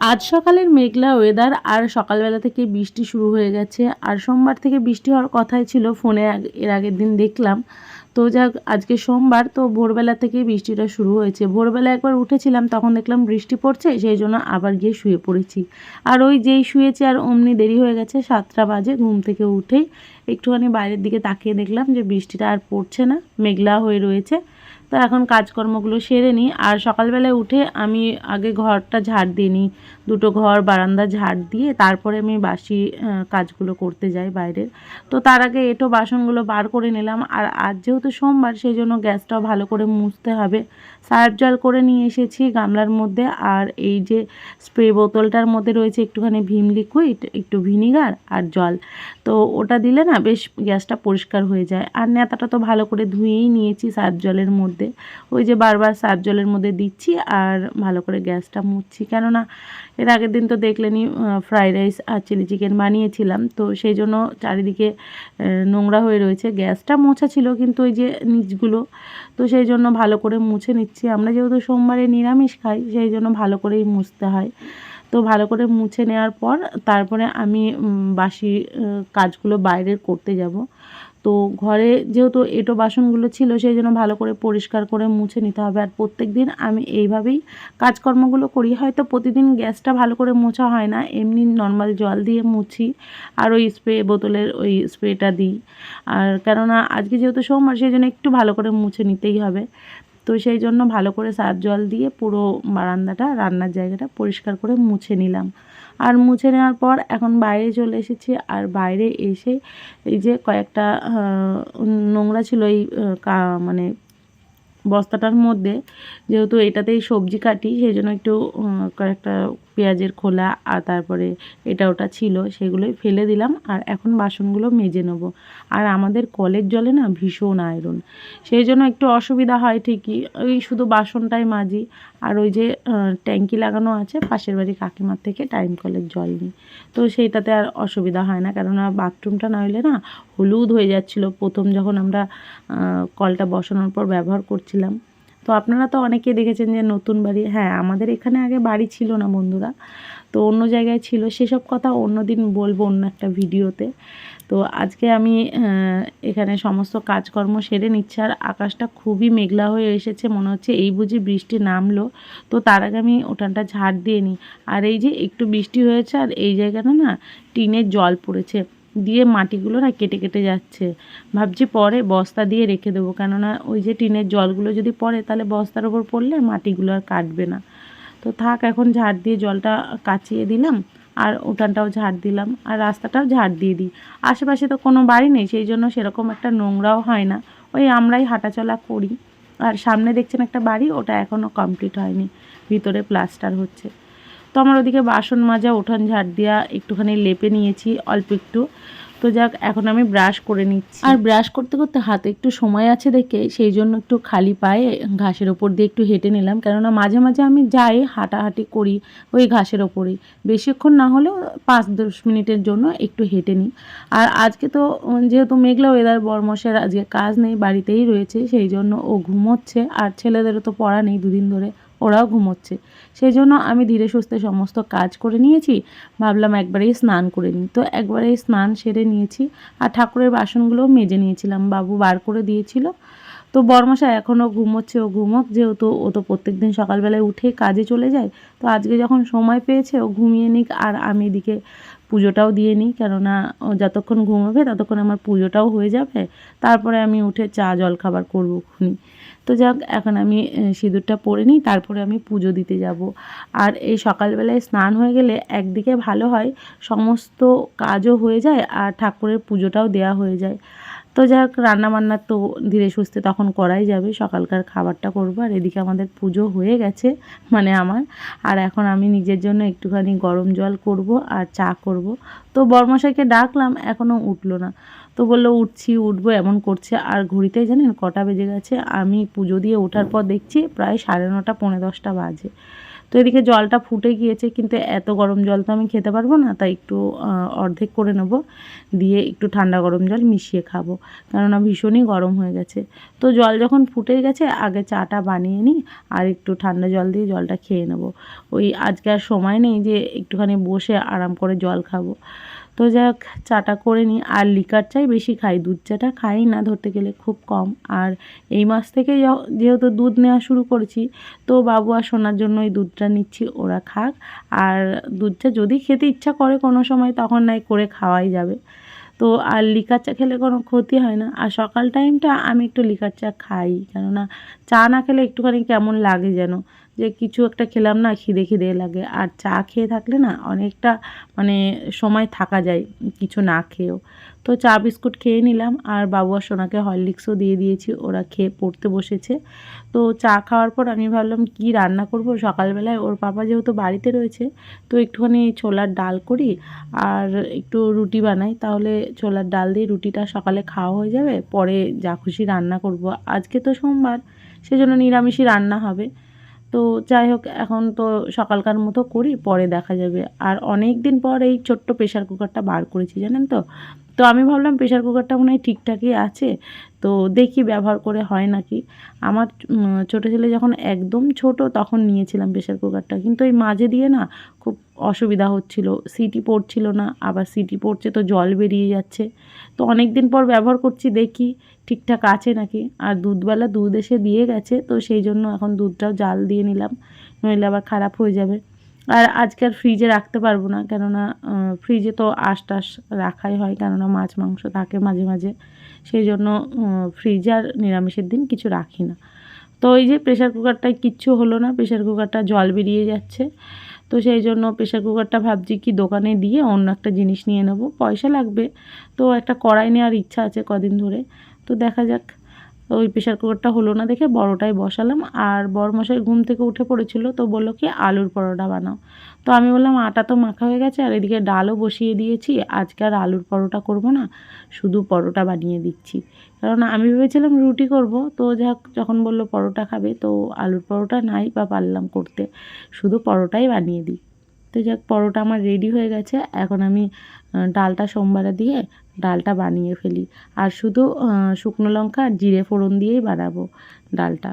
আজ সকালের মেঘলা ওয়েদার আর সকালবেলা থেকে বৃষ্টি শুরু হয়ে গেছে। আর সোমবার থেকে বৃষ্টি হওয়ার কথাই ছিল ফোনে, এর আগের দিন দেখলাম। তো যাক, আজকে সোমবার, তো ভোরবেলা থেকেই বৃষ্টিটা শুরু হয়েছে। ভোরবেলা একবার উঠেছিলাম, তখন দেখলাম বৃষ্টি পড়ছে, সেই জন্য আবার গিয়ে শুয়ে পড়েছি। আর ওই যেই শুয়েছি, আর অমনি দেরি হয়ে গেছে, সাতটা বাজে ঘুম থেকে উঠেই। একটুখানি বাইরের দিকে তাকিয়ে দেখলাম যে বৃষ্টিটা আর পড়ছে না, মেঘলা হয়ে রয়েছে। তো এখন কাজকর্মগুলো সেরে নিই। আর সকালবেলায় উঠে আমি আগে ঘরটা ঝাড় দিয়ে নিই। দুটো ঘর, বারান্দা ঝাড় দিয়ে তারপরে আমি বাসি কাজগুলো করতে যাই বাইরের। তো তার আগে এটো বাসনগুলো বার করে নিলাম। আর আজ যেহেতু সোমবার, সেই জন্য গ্যাসটাও ভালো করে মুছতে হবে। সার্ফ জল করে নিয়ে এসেছি গামলার মধ্যে। আর এই যে স্প্রে বোতলটার মধ্যে রয়েছে একটুখানি ভিম লিকুইড একটু ভিনিগার আর জল। তো ওটা দিলে না বেশ গ্যাসটা পরিষ্কার হয়ে যায়। আর নেতাটা তো ভালো করে ধুয়েই নিয়েছি সার্ফ জলের মধ্যে। ওই যে বারবার সার্ফ জলের মধ্যে দিচ্ছি আর ভালো করে গ্যাসটা মুছছি। কেননা এর আগের দিন তো দেখলেনি ফ্রাইড রাইস আর চিলি চিকেন বানিয়েছিলাম। তো সেই জন্য চারিদিকে নোংরা হয়ে রয়েছে। গ্যাসটা মোছা ছিল কিন্তু ওই যে নিচগুলো। তো সেই জন্য ভালো করে মুছে নিচ্ছি। আমরা যেহেতু সোমবারে নিরামিষ খাই, সেই জন্য ভালো করেই মুছতে হয়। তো ভালো করে মুছে নেওয়ার পর তারপরে আমি বাসি কাজগুলো বাইরের করতে যাব। তো ঘরে যেহেতু এটো বাসনগুলো ছিল সেই জন্য ভালো করে পরিষ্কার করে মুছে নিতে হবে। আর প্রত্যেক দিন আমি এইভাবেই কাজকর্মগুলো করি। হয়তো প্রতিদিন গ্যাসটা ভালো করে মোছা হয় না। এমনি নর্মাল জল দিয়ে মুছি আর ওই স্প্রে, বোতলের ওই স্প্রেটা দিই। আর কেননা আজকে যেহেতু সোমবার, সেই জন্য একটু ভালো করে মুছে নিতেই হবে। তো সেই জন্য ভালো করে সার জল দিয়ে পুরো বারান্দাটা, রান্নার জায়গাটা পরিষ্কার করে মুছে নিলাম। আর মুছে নেওয়ার পর এখন বাইরে চলে এসেছি আর বাইরে এসে এই যে কয়েকটা নোংরা ছিল এই মানে বস্তাটার মধ্যে, যেহেতু এটাতেই সবজি কাটি, সেই জন্য একটু কয়েকটা পেঁয়াজের খোলা আর তারপরে এটা ওটা ছিল, সেগুলোই ফেলে দিলাম আর এখন বাসনগুলো মেজে নেব। আর আমাদের কলের জলে না ভীষণ আয়রন সেই জন্য একটু অসুবিধা হয় ঠিকই, ওই শুধু বাসনটাই মাজি। আর ওই যে ট্যাঙ্কি লাগানো আছে, পাশের বাড়ি কাকিমার থেকে টাইম কলের জল নিই। তো সেইটাতে আর অসুবিধা হয় না, কেননা বাথরুমটা না হলে না হলুদ হয়ে যাচ্ছিল। প্রথম যখন আমরা কলটা বসানোর পর ব্যবহার করছিলাম। তো আপনারা তো অনেকে দেখেছেন যে নতুন বাড়ি হ্যাঁ আমাদের এখানে আগে বাড়ি ছিল না বন্ধুরা। তো অন্য জায়গায় ছিল, সেসব কথা অন্য দিন বলব অন্য একটা ভিডিওতে। তো আজকে আমি এখানে সমস্ত কাজকর্ম সেরে নিচ্ছি, আর আকাশটা খুবই মেঘলা হয়ে এসেছে, মনে হচ্ছে এই বুঝি বৃষ্টি নামলো। তো তার আগে আমি ওঠানটা ঝাড় দিয়ে নিই। আর এই যে একটু বৃষ্টি হয়েছে, আর এই জায়গাটা না টিনের জল পড়েছে। দিয়ে মাটিগুলো না কেটে কেটে যাচ্ছে। ভাবছি পরে বস্তা দিয়ে রেখে দেবো। কেননা ওই যে টিনের জলগুলো যদি পড়ে, তাহলে বস্তার ওপর পড়লে মাটিগুলো আর কাটবে না। তো থাক, এখন ঝাড় দিয়ে জলটা কাচিয়ে দিলাম, আর উঠানটাও ঝাড় দিলাম, আর রাস্তাটাও ঝাড় দিয়ে দিই। আশেপাশে তো কোনো বাড়ি নেই, সেই জন্য সেরকম একটা নোংরাও হয় না। ওই আমরাই হাঁটাচলা করি। আর সামনে দেখছেন একটা বাড়ি, ওটা এখনও কমপ্লিট হয়নি। ভিতরে প্লাস্টার হচ্ছে। তো আমার ওদিকে বাসন মাজা, উঠান ঝাড় দেওয়া একটুখানি লেপে নিয়েছি, অল্প একটু। তো যাক, এখন আমি ব্রাশ করে নিচ্ছি। আর ব্রাশ করতে করতে হাতে একটু সময় আছে দেখে, সেই জন্য একটু খালি পায়ে ঘাসের ওপর দিয়ে একটু হেঁটে নিলাম। কেননা মাঝে মাঝে আমি যাই, হাঁটাহাঁটি করি ওই ঘাসের ওপরেই। বেশিক্ষণ না হলেও পাঁচ দশ মিনিটের জন্য একটু হেঁটে নিই। আর আজকে তো যেহেতু মেঘলা ওয়েদার বরমশের আজকে কাজ নেই, বাড়িতেই রয়েছে, সেই জন্য ও ঘুমোচ্ছে। আর ছেলেদেরও তো পড়া নেই দুদিন ধরে। ওরাও ঘুমোচ্ছে। সেই জন্য আমি ধীরে সুস্থে সমস্ত কাজ করে নিয়েছি। ভাবলাম একবারেই স্নান করে নিই। তো একবারেই স্নান সেরে নিয়েছি আর ঠাকুরের বাসনগুলোও মেজে নিয়েছিলাম। বাবু বার করে দিয়েছিল। তো বরমশা এখনও ঘুমোচ্ছে, ও ঘুমোক। যেহেতু ও তো প্রত্যেক দিন সকালবেলায় উঠে কাজে চলে যায়। তো আজকে যখন সময় পেয়েছে, ও ঘুমিয়ে নিক আর আমি এদিকে পুজোটাও দিয়ে নিই। কেননা ও যতক্ষণ ঘুমাবে, ততক্ষণ আমার পুজোটাও হয়ে যাবে। তারপরে আমি উঠে চা জল খাবার করব খুনি তো যাক, এখন আমি সিঁদুরটা পরে নিই, তারপরে আমি পুজো দিতে যাব। আর এই সকালবেলায় স্নান হয়ে গেলে একদিকে ভালো হয়, সমস্ত কাজও হয়ে যায় আর ঠাকুরের পুজোটাও দেওয়া হয়ে যায়। তো যাক, রান্নাবান্না তো ধীরে সুস্থে তখন করাই যাবে। সকালকার খাবারটা করব আর এদিকে আমাদের পুজো হয়ে গেছে মানে আমার। আর এখন আমি নিজের জন্য একটুখানি গরম জল করব আর চা করব। তো বর্মশাইকে ডাকলাম এখনও উঠল না। তো বলল, উঠছি, উঠবো, এমন করছে। আর ঘড়িতেই জানেন কটা বেজে গেছে। আমি পুজো দিয়ে ওঠার পর দেখছি প্রায় সাড়ে নটা, পৌনে দশটা বাজে। তো এদিকে জলটা ফুটে গিয়েছে, কিন্তু এত গরম জল তো আমি খেতে পারব না, তাই একটু অর্ধেক করে নেব, দিয়ে একটু ঠান্ডা গরম জল মিশিয়ে খাব, কেননা ভীষণই গরম হয়ে গেছে। তো জল যখন ফুটে গেছে, আগে চাটা বানিয়ে নিই, আর একটু ঠান্ডা জল দিয়ে জলটা খেয়ে নেব। ওই আজকে আর সময় নেই যে একটুখানি বসে আরাম করে জল খাব। তো যাক, চাটা করে নিই। আর লিকার চাই বেশি খাই, দুধ চাটা খাই না, ধরতে গেলে খুব কম। আর এই মাস থেকে যেহেতু দুধ নেওয়া শুরু করেছি, তো বাবু আর সোনার জন্য এই দুধটা নিচ্ছি, ওরা খাক। আর দুধটা যদি খেতে ইচ্ছা করে কোনো সময়, তখন নাই, করে খাওয়াই যাবে। তো আর লিকার চা খেলে কোনো ক্ষতি হয় না। আর সকাল টাইমটা আমি একটু লিকার চা খাই, কেননা চা না খেলে একটুখানি কেমন লাগে যেন। যে কিছু একটা খেলাম না, খিদে খিদে লাগে। আর চা খেয়ে থাকলে না অনেকটা মানে সময় থাকা যায় কিছু না খেয়েও। তো চা বিস্কুট খেয়ে নিলাম আর বাবু আর সোনাকে হরলিক্সও দিয়ে দিয়েছি, ওরা খেয়ে পড়তে বসেছে। তো চা খাওয়ার পর আমি ভাবলাম কি রান্না করব? সকালবেলায় ওর পাপা যেহেতু বাড়িতে রয়েছে, তো একটুখানি ছোলার ডাল করি আর একটু রুটি বানাই। তাহলে ছোলার ডাল দিয়ে রুটিটা সকালে খাওয়া হয়ে যাবে, পরে যা খুশি রান্না করব। আজকে তো সোমবার, সেজন্য নিরামিষই রান্না হবে। তো যাই হোক, এখন তো সকালকার মতো করি, পরে দেখা যাবে। আর অনেক দিন পর এই ছোট্ট প্রেশার কুকারটা বার করেছি, জানেন তো? তো আমি ভাবলাম প্রেশার কুকারটা মনে হয় ঠিকঠাকই আছে, তো দেখি ব্যবহার করে হয় নাকি। আমার ছোটো ছেলে যখন একদম ছোট তখন নিয়েছিলাম প্রেশার কুকারটা কিন্তু এই মাঝে দিয়ে না খুব অসুবিধা হচ্ছিল সিটি পড়ছিল না, আবার সিটি পড়ছে তো জল বেরিয়ে যাচ্ছে। তো অনেক দিন পর ব্যবহার করছি, দেখি ঠিকঠাক আছে নাকি। আর দুধবেলা দুধ এসে দিয়ে গেছে, তো সেই জন্য এখন দুধটাও জাল দিয়ে নিলাম, নইলে আবার খারাপ হয়ে যাবে। আর আজকে আর ফ্রিজে রাখতে পারব না, কেননা ফ্রিজে তো আশ টাশ রাখাই হয়, কেননা মাছ, মাংস থাকে মাঝে মাঝে। সেই জন্য ফ্রিজে আর নিরামিষের দিন কিছু রাখি না। তো এই যে প্রেশার কুকারটায় কিচ্ছু হলো না প্রেশার কুকারটা জল বেরিয়ে যাচ্ছে। তো সেই জন্য প্রেশার কুকারটা ভাবছি কি দোকানে দিয়ে অন্য একটা জিনিস নিয়ে নেব, পয়সা লাগবে। তো একটা কড়াই নেওয়ার ইচ্ছা আছে কদিন ধরে। তো দেখা যাক ওই প্রেশার কুকারটা হলো না দেখে বড়টাই বসালাম। আর বড় মশাই ঘুম থেকে উঠে পড়েছিল তো বলল কি, আলুর পরোটা বানাও। তো আমি বললাম, আটা তো মাখা হয়ে গেছে, আর এদিকে ডালও বসিয়ে দিয়েছি। আজকে আর আলুর পরোটা করব না, শুধু পরোটা বানিয়ে দিচ্ছি। কারণ আমি ভেবেছিলাম রুটি করব, তো যাক, যখন বলল পরোটা খাবে, তো আলুর পরোটা নাই বা পারলাম করতে, শুধু পরোটাই বানিয়ে দিই। তো যাক, পরোটা আমার রেডি হয়ে গেছে। এখন আমি ডালটা সোমবারে দিয়ে ডালটা বানিয়ে ফেলি। আর শুধু শুকনো লঙ্কা আর জিরে ফোড়ন দিয়েই বানাবো ডালটা।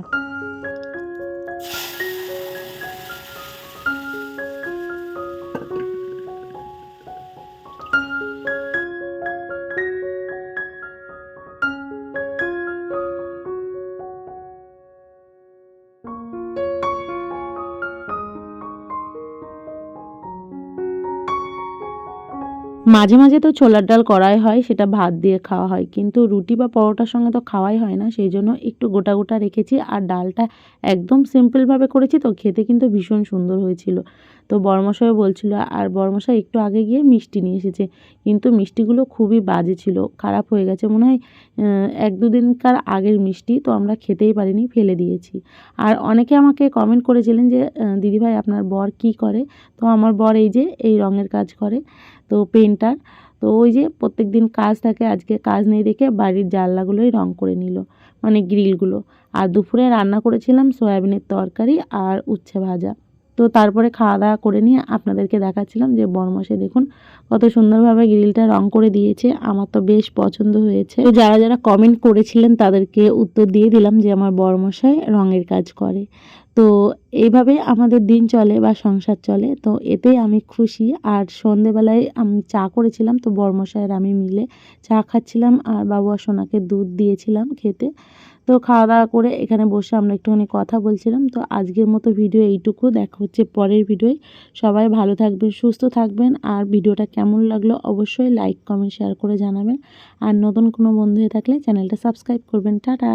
মাঝে মাঝে তো ছোলার ডাল করাই হয়, সেটা ভাত দিয়ে খাওয়া হয়। কিন্তু রুটি বা পরোটার সঙ্গে তো খাওয়াই হয় না, সেই জন্য একটু গোটা গোটা রেখেছি আর ডালটা একদম সিম্পলভাবে করেছি তো খেতে কিন্তু ভীষণ সুন্দর হয়েছিল। তো বর্মশাই বলছিল, আর বর্মশাই একটু আগে গিয়ে মিষ্টি নিয়ে এসেছে। কিন্তু মিষ্টিগুলো খুবই বাজে ছিল, খারাপ হয়ে গেছে। মনে হয় এক দুদিনকার আগের মিষ্টি, তো আমরা খেতেই পারিনি, ফেলে দিয়েছি। আর অনেকে আমাকে কমেন্ট করেছিলেন যে দিদিভাই, আপনার বর কি করে? তো আমার বর এই যে, এই রঙের কাজ করে। তো পেন্টার তো ওই যে প্রত্যেক দিন কাজ থাকে, আজকে কাজ নেই দেখে বাড়ির জানলাগুলোই রং করে নিল মানে গ্রিলগুলো। আর দুপুরে রান্না করেছিলাম সয়াবিনের তরকারি আর উচ্ছে ভাজা। তো তারপরে খাওয়া দাওয়া করে নিয়ে আপনাদেরকে দেখাচ্ছিলাম যে বরমশে দেখুন কত সুন্দরভাবে গ্রিলটা রং করে দিয়েছে, আমার তো বেশ পছন্দ হয়েছে। তো যারা যারা কমেন্ট করেছিলেন তাদেরকে উত্তর দিয়ে দিলাম যে আমার বরমশাই রঙের কাজ করে। তো এইভাবে আমাদের দিন চলে বা সংসার চলে। তো এতেই আমি খুশি। আর সন্ধেবেলায় আমি চা করেছিলাম, তো বর্মশায়ের আমি মিলে চা খাচ্ছিলাম আর বাবু আর সোনাকে দুধ দিয়েছিলাম খেতে। তো খাওয়া দাওয়া করে এখানে বসে আমরা একটুখানি কথা বলছিলাম। তো আজকের মতো ভিডিও এইটুকু। দেখা হচ্ছে পরের ভিডিওয়। সবাই ভালো থাকবেন, সুস্থ থাকবেন। আর ভিডিওটা কেমন লাগল অবশ্যই লাইক, কমেন্ট, শেয়ার করে জানাবেন। আর নতুন কোনো বন্ধু হয়ে থাকলে চ্যানেলটা সাবস্ক্রাইব করবেন। টাটা!